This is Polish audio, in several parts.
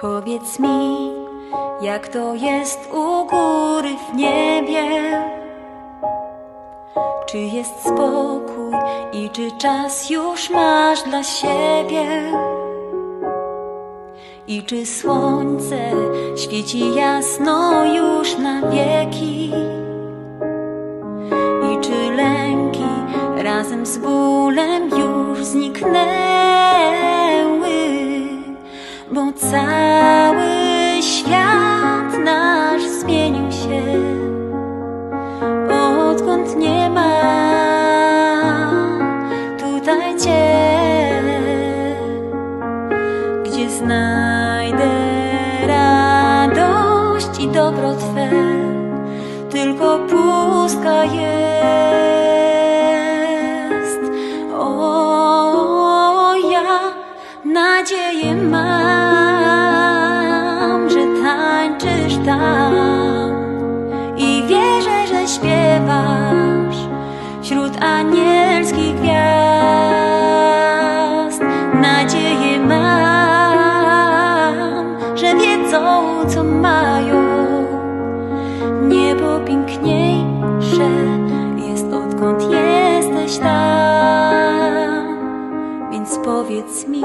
Powiedz mi, jak to jest u góry w niebie? Czy jest spokój i czy czas już masz dla siebie? I czy słońce świeci jasno już na wieki? I czy lęki razem z bólem już zniknęły? Odkąd nie ma tutaj Cię, gdzie znajdę radość i dobro Twe, tylko pustka jest. Wśród anielskich gwiazd. Nadzieję mam, że wiedzą, co mają. Niebo piękniejsze jest odkąd jesteś tam. Więc powiedz mi,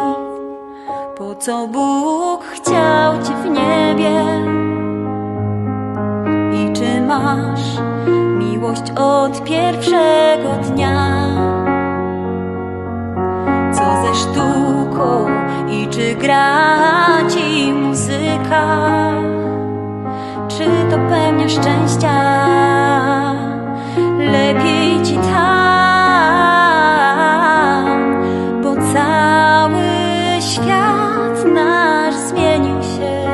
po co Bóg chciał Cię w niebie? I czy masz miłość od pierwszego dnia? Co ze sztuką i czy gra Ci muzyka? Czy to pełnia szczęścia? Lepiej Ci tam, bo cały świat nasz zmienił się,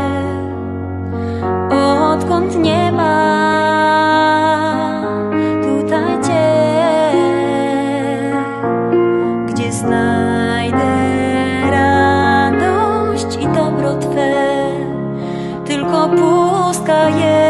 odkąd nie 的夜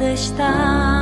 morta está.